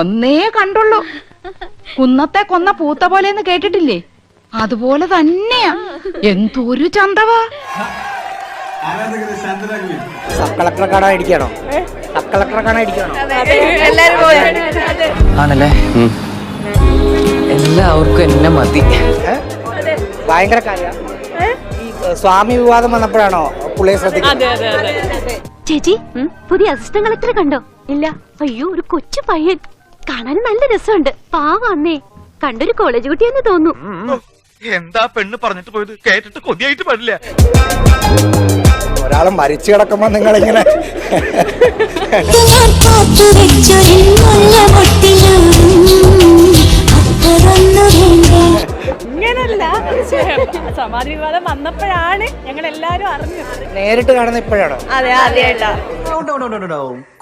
ഒന്നേ കണ്ടുള്ളൂ. കുന്നത്തെ കൊന്ന പൂത്ത പോലെന്ന് കേട്ടിട്ടില്ലേ? അതുപോലെ തന്നെയാ. എന്തൊരു ചന്തവാ. സബ് കളക്ടറെ കാണാൻ ഇരിക്കണോ സബ് കളക്ടറെ കാണാൻ ഇരിക്കണോ ആണല്ലേ? എല്ലാവർക്കും എന്നെ മതി. ഭയങ്കര കാര്യ. ഈ സ്വാമി വിവാദം വന്നപ്പോഴാണോ പുള്ളിയെ ശ്രദ്ധിക്കുന്നത്? ചേച്ചി പുതിയ അസിസ്റ്റന്റ് എത്ര കണ്ടോ? ഇല്ല അയ്യോ ഒരു കൊച്ചു പയ്യൻ. കാണാൻ നല്ല രസമുണ്ട്. പാവാന്നേ കണ്ടൊരു കോളേജ് കുട്ടിയെന്ന് തോന്നുന്നു. എന്താ പെണ്ണ് പറഞ്ഞിട്ട് പോയത്? കേട്ടിട്ട് കൊതിയായിട്ട് പാടില്ല. ഒരാൾ മരിച്ചു കിടക്കുമ്പോ നിങ്ങളിങ്ങനെ സമാധി വിവാദം വന്നപ്പോഴാണ് ഞങ്ങൾ എല്ലാരും അറിഞ്ഞത്. നേരിട്ട് കാണുന്ന ഇപ്പോഴാണോ? അതെ ആദ്യമായിട്ടാ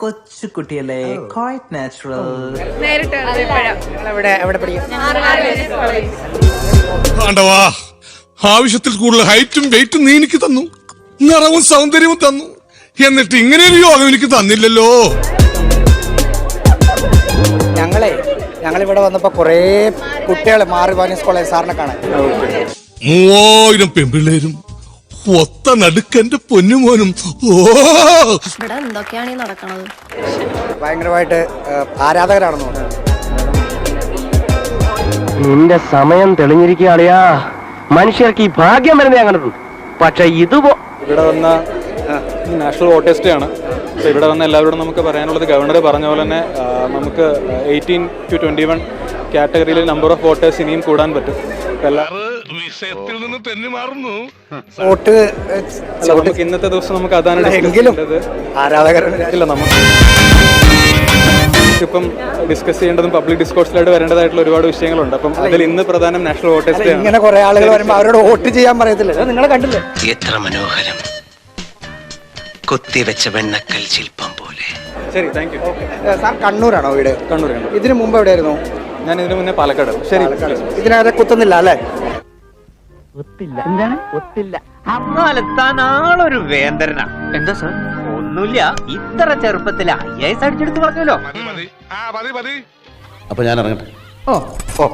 കൊച്ചുകുട്ടിയല്ലേ? ക്വൈറ്റ് നാച്ചുറൽ നേരിട്ട് ആണ്ടവാ ആവശ്യത്തിൽ കൂടുതൽ ഹൈറ്റും വെയിറ്റും നീ എനിക്ക് തന്നു. നിറവും സൗന്ദര്യവും തന്നു. എന്നിട്ട് ഇങ്ങനെ ഒരു യോഗം എനിക്ക് തന്നില്ലല്ലോ. ഞങ്ങളെ ഞങ്ങളിവിടെ വന്നപ്പോ കുറേ കുട്ടികളെ മാറി വാനിസ് കോളേജ് സാറിനെ കാണാൻ. മൂവായിരം പെമ്പിള്ളേരും ഒത്ത നടുക്കന്റെ പൊന്നുമോനും. ഓ! ഇവിടെ എന്തൊക്കെയാണ് ഈ നടക്കണത്? ഭയങ്കരമായിട്ട് ആരാധകരാണെന്ന് നിന്റെ സമയം തെളിഞ്ഞിരിക്കുകയാളിയാ മനുഷ്യർക്ക് ഈ ഭാഗ്യം വരുന്നേ അങ്ങനെ പക്ഷെ ഇതുപോ ഇവിടെ വന്ന നാഷണൽ വോട്ടേഴ്സ് ഡേ ആണ്. അപ്പോൾ ഇവിടെ വന്ന എല്ലാവരോടും നമുക്ക് പറയാനുള്ളത് ഗവർണർ പറഞ്ഞ പോലെ തന്നെ ആ, നമുക്ക് എയ്റ്റീൻ ടു ട്വന്റി വൺ കാറ്റഗറിയിൽ നമ്പർ ഓഫ് വോട്ടേഴ്സ് ഇനിയും കൂടാൻ പറ്റും. അപ്പോൾ എല്ലാ വിഷയത്തിൽ നിന്ന് തെന്നി മാറുന്നു. വോട്ട് നമുക്ക് ഇന്നത്തെ ദിവസം നമുക്ക് അതാണ് എങ്കിലും ചെയ്യേണ്ടത്. നമ്മൾ ഇപ്പം ഡിസ്കസ് ചെയ്യേണ്ടതും പബ്ലിക് ഡിസ്കോഴ്സിലായിട്ട് വരേണ്ടതായിട്ടുള്ള ഒരുപാട് വിഷയങ്ങളുണ്ട്. അപ്പം അതിൽ ഇന്ന് പ്രധാനം നാഷണൽ വോട്ടേഴ്സ് ഇങ്ങനെ കുറെ ആളുകൾ വരുമ്പോൾ അവരോട് വോട്ട് ചെയ്യാൻ പറയത്തില്ല. നിങ്ങളെ കണ്ടില്ലേ? എത്ര മനോഹരം. കൊത്തിവെച്ച വെണ്ണക്കൽ ശില്പം പോലെ. ശരി താങ്ക് യു സാർ കണ്ണൂരാണോ വീട്? കണ്ണൂർ കണ്ണൂർ ഇതിനു മുമ്പ് എവിടെയായിരുന്നു? ഞാൻ ഇതിനു മുന്നേ പാലക്കാട്. ശരി. ഇതിനകത്ത് കുത്തുന്നില്ല അല്ലേ? ഒത്തില്ല. എന്താണ്? ഒത്തില്ല. അമ്മാലെത്താൻ ആളൊരു വേന്ദ്രനാ എന്താ സാർ? ഒന്നുമില്ല. ഇത്ര ചെറുപ്പത്തിൽ ഐ എസ് അടിച്ചെടുത്ത് പറഞ്ഞല്ലോ. മതി മതി. ആ മതി മതി. അപ്പൊ ഞാൻ ഇറങ്ങട്ടെ? ഓ. ഓ.